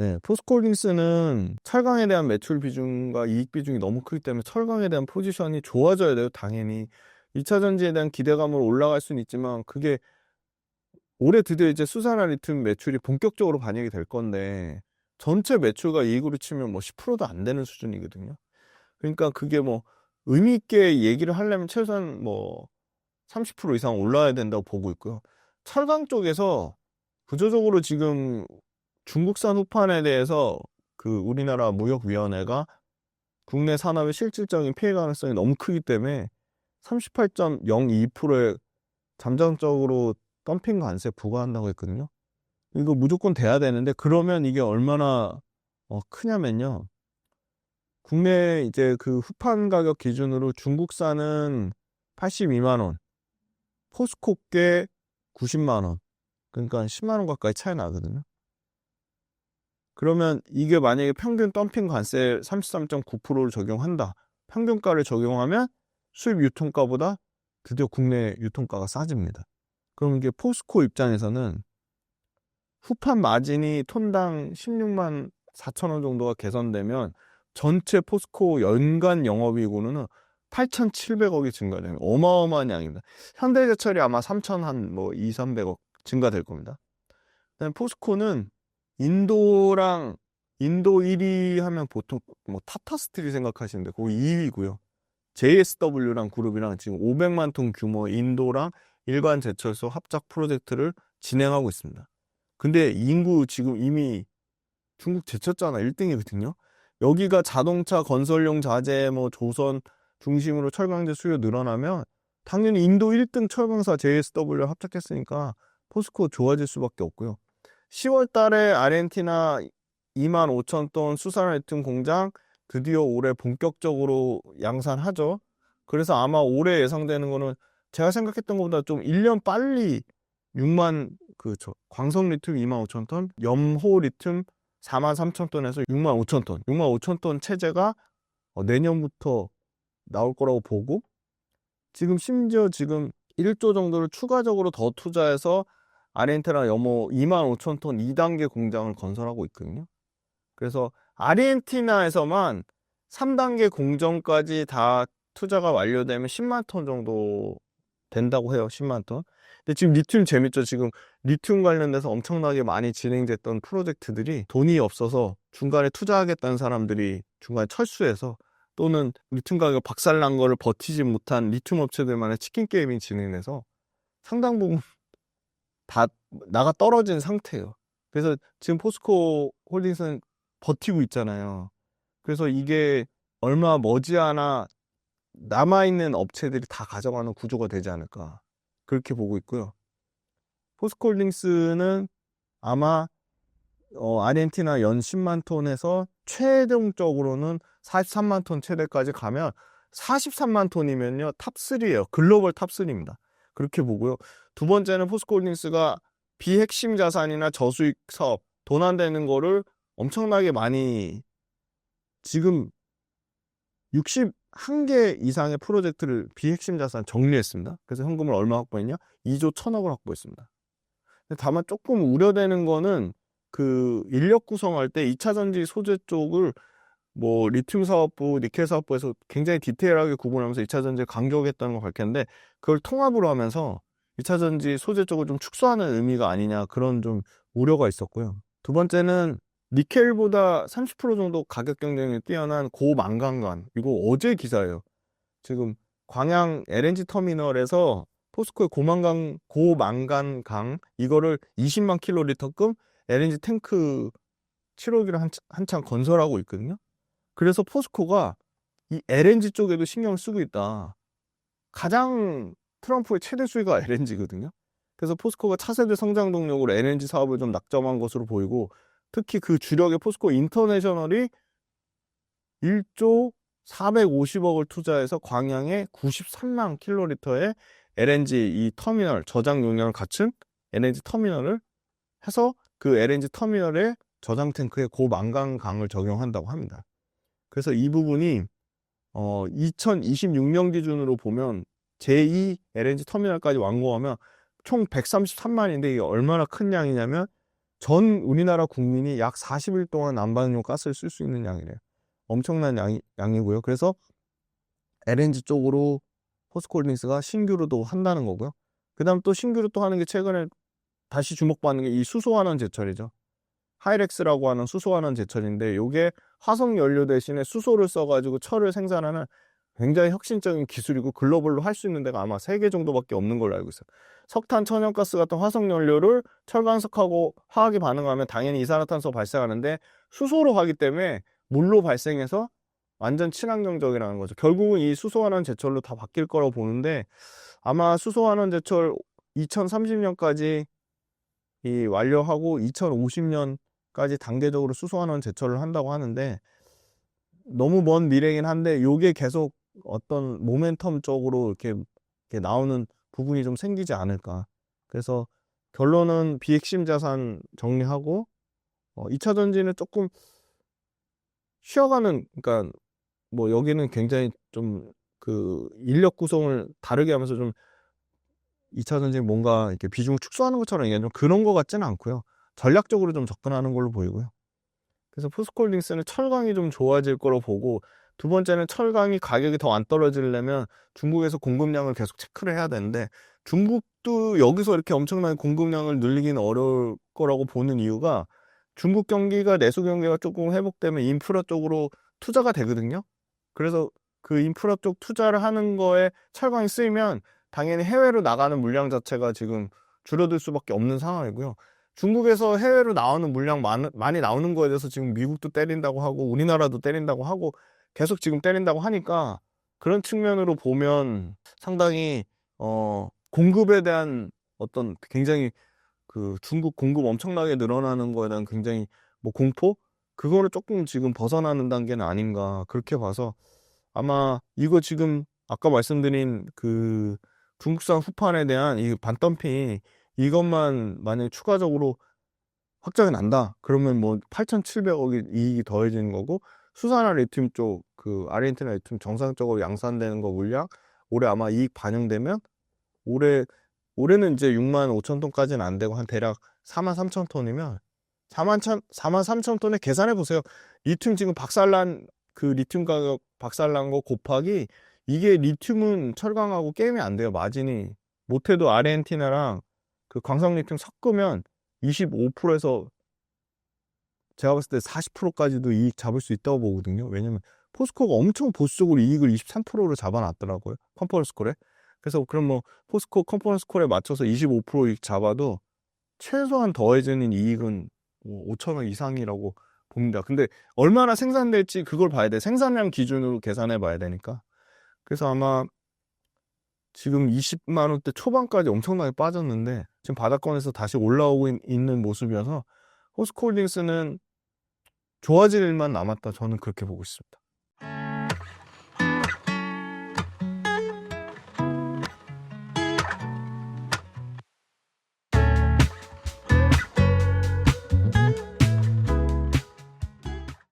네, 포스코홀딩스는 철강에 대한 매출 비중과 이익 비중이 너무 크기 때문에 철강에 대한 포지션이 좋아져야 돼요, 당연히. 2차 전지에 대한 기대감으로 올라갈 수는 있지만 그게 올해 드디어 이제 수산화 리튬 매출이 본격적으로 반영이 될 건데 전체 매출과 이익으로 치면 뭐 10%도 안 되는 수준이거든요. 그러니까 그게 뭐 의미 있게 얘기를 하려면 최소한 뭐 30% 이상 올라야 된다고 보고 있고요. 철강 쪽에서 구조적으로 지금 중국산 후판에 대해서 그 우리나라 무역위원회가 국내 산업의 실질적인 피해 가능성이 너무 크기 때문에 38.02%의 잠정적으로 덤핑 관세 부과한다고 했거든요. 이거 무조건 돼야 되는데 그러면 이게 얼마나 어, 크냐면요. 국내 이제 그 후판 가격 기준으로 중국산은 82만 원, 포스코께 90만 원, 그러니까 10만 원 가까이 차이 나거든요. 그러면 이게 만약에 평균 덤핑 관세 33.9%를 적용한다. 평균가를 적용하면 수입 유통가보다 드디어 국내 유통가가 싸집니다. 그럼 이게 포스코 입장에서는 후판 마진이 톤당 16만 4천 원 정도가 개선되면 전체 포스코 연간 영업이익으로는 8,700억이 증가되는 어마어마한 양입니다. 현대제철이 아마 3천 한뭐 2, 300억 증가될 겁니다. 포스코는 인도랑 인도 1위 하면 보통 뭐 타타스틸이 생각하시는데 거기 2위고요. JSW랑 그룹이랑 지금 500만 톤 규모 인도랑 일반 제철소 합작 프로젝트를 진행하고 있습니다. 근데 인구 지금 이미 중국 제쳤잖아 1등이거든요. 여기가 자동차 건설용 자재 뭐 조선 중심으로 철강제 수요 늘어나면 당연히 인도 1등 철강사 JSW 합작했으니까 포스코 좋아질 수밖에 없고요. 10월 달에 아르헨티나 2만 5천 톤 수산 리튬 공장 드디어 올해 본격적으로 양산하죠. 그래서 아마 올해 예상되는 거는 제가 생각했던 것보다 좀 1년 빨리 6만 그 저 광석 리튬 2만 5천 톤, 염호 리튬 4만 3천 톤에서 6만 5천 톤, 6만 5천 톤 체제가 어, 내년부터 나올 거라고 보고 지금 심지어 지금 1조 정도를 추가적으로 더 투자해서 아르헨티나 염호 2만 5천 톤 2단계 공장을 건설하고 있거든요. 그래서 아르헨티나에서만 3단계 공정까지 다 투자가 완료되면 10만 톤 정도 된다고 해요. 10만 톤. 근데 지금 리튬 재밌죠. 지금 리튬 관련돼서 엄청나게 많이 진행됐던 프로젝트들이 돈이 없어서 중간에 투자하겠다는 사람들이 중간에 철수해서 또는 리튬 가격 박살난 거를 버티지 못한 리튬 업체들만의 치킨 게임이 진행돼서 상당 부분 다 나가 떨어진 상태예요. 그래서 지금 포스코 홀딩스는 버티고 있잖아요. 그래서 이게 얼마 머지않아 남아있는 업체들이 다 가져가는 구조가 되지 않을까. 그렇게 보고 있고요. 포스코 홀딩스는 아마 어, 아르헨티나 연 10만 톤에서 최종적으로는 43만 톤 최대까지 가면 43만 톤이면요 탑3예요. 글로벌 탑3입니다. 그렇게 보고요. 두 번째는 포스코홀딩스가 비핵심 자산이나 저수익 사업 돈 안 되는 거를 엄청나게 많이 지금 61개 이상의 프로젝트를 비핵심 자산 정리했습니다. 그래서 현금을 얼마 확보했냐? 2조 1000억을 확보했습니다. 다만 조금 우려되는 거는 그 인력 구성할 때 2차 전지 소재 쪽을 뭐 리튬 사업부, 니켈 사업부에서 굉장히 디테일하게 구분하면서 2차 전지를 강조했다는 걸 밝혔는데 그걸 통합으로 하면서 2차 전지 소재 쪽을 좀 축소하는 의미가 아니냐 그런 좀 우려가 있었고요. 두 번째는 니켈보다 30% 정도 가격 경쟁력이 뛰어난 고망간간 이거 어제 기사예요. 지금 광양 LNG 터미널에서 포스코의 고망간 고망간강 이거를 20만 킬로리터급 LNG 탱크 7호기를 한, 한창 건설하고 있거든요. 그래서 포스코가 이 LNG 쪽에도 신경을 쓰고 있다. 가장 트럼프의 최대 수익가 LNG거든요. 그래서 포스코가 차세대 성장 동력으로 LNG 사업을 좀 낙점한 것으로 보이고 특히 그 주력의 포스코 인터내셔널이 1조 450억을 투자해서 광양에 93만 킬로리터의 LNG 이 터미널 저장 용량을 갖춘 LNG 터미널을 해서 그 LNG 터미널에 저장 탱크에 고망강강을 적용한다고 합니다. 그래서 이 부분이 어 2026년 기준으로 보면 제2 LNG 터미널까지 완공하면 총 133만인데 이게 얼마나 큰 양이냐면 전 우리나라 국민이 약 40일 동안 난방용 가스를 쓸 수 있는 양이래요. 엄청난 양, 양이고요. 그래서 LNG 쪽으로 포스코홀딩스가 신규로도 한다는 거고요. 그 다음 또 신규로 또 하는 게 최근에 다시 주목받는 게 이 수소환원 제철이죠. 하이렉스라고 하는 수소환원 제철인데 요게 화석 연료 대신에 수소를 써가지고 철을 생산하는 굉장히 혁신적인 기술이고 글로벌로 할 수 있는 데가 아마 세 개 정도밖에 없는 걸로 알고 있어요. 석탄, 천연가스 같은 화석 연료를 철광석하고 화학이 반응하면 당연히 이산화탄소 발생하는데 수소로 가기 때문에 물로 발생해서 완전 친환경적이라는 거죠. 결국은 이 수소환원 제철로 다 바뀔 거라고 보는데 아마 수소환원 제철 2030년까지 이 완료하고 2050년 까지 단계적으로 수소환원 제철을 한다고 하는데 너무 먼 미래긴 한데 요게 계속 어떤 모멘텀적으로 이렇게, 이렇게 나오는 부분이 좀 생기지 않을까. 그래서 결론은 비핵심 자산 정리하고 어, 2차 전지는 조금 쉬어가는 그러니까 뭐 여기는 굉장히 좀 그 인력 구성을 다르게 하면서 좀 2차 전지 뭔가 이렇게 비중을 축소하는 것처럼 얘기하면 좀 그런 것 같지는 않고요. 전략적으로 좀 접근하는 걸로 보이고요. 그래서 포스콜딩스는 철강이 좀 좋아질 거로 보고 두 번째는 철강이 가격이 더 안 떨어지려면 중국에서 공급량을 계속 체크를 해야 되는데 중국도 여기서 이렇게 엄청난 공급량을 늘리기는 어려울 거라고 보는 이유가 중국 경기가 내수 경기가 조금 회복되면 인프라 쪽으로 투자가 되거든요. 그래서 그 인프라 쪽 투자를 하는 거에 철강이 쓰이면 당연히 해외로 나가는 물량 자체가 지금 줄어들 수밖에 없는 상황이고요. 중국에서 해외로 나오는 물량 많, 많이 나오는 거에 대해서 지금 미국도 때린다고 하고 우리나라도 때린다고 하고 계속 지금 때린다고 하니까 그런 측면으로 보면 상당히 어 공급에 대한 어떤 굉장히 그 중국 공급 엄청나게 늘어나는 거에 대한 굉장히 뭐 공포? 그거를 조금 지금 벗어나는 단계는 아닌가 그렇게 봐서 아마 이거 지금 아까 말씀드린 그 중국산 후판에 대한 이 반덤핑 이것만 만약에 추가적으로 확정이 난다 그러면 뭐 8,700억이 이익이 더해지는 거고 수산화 리튬 쪽 그 아르헨티나 리튬 정상적으로 양산되는 거 물량 올해 아마 이익 반영되면 올해 올해는 이제 6만 5천 톤까지는 안 되고 한 대략 4만 3천 톤이면 4만 3, 4만 3천 톤에 계산해 보세요. 리튬 지금 박살난 그 리튬 가격 박살난 거 곱하기 이게 리튬은 철강하고 게임이 안 돼요. 마진이 못해도 아르헨티나랑 그 광석 리튬 섞으면 25%에서 제가 봤을 때 40%까지도 이익 잡을 수 있다고 보거든요. 왜냐면 포스코가 엄청 보수적으로 이익을 23%로 잡아놨더라고요. 컨퍼런스 콜에. 그래서 그럼 뭐 포스코 컨퍼런스 콜에 맞춰서 25% 이익 잡아도 최소한 더해지는 이익은 뭐 5천 원 이상이라고 봅니다. 근데 얼마나 생산될지 그걸 봐야 돼. 생산량 기준으로 계산해 봐야 되니까. 그래서 아마 지금 20만 원대 초반까지 엄청나게 빠졌는데 지금 바닥권에서 다시 올라오고 있- 있는 모습이어서 호스코홀딩스는 좋아질 일만 남았다. 저는 그렇게 보고 있습니다.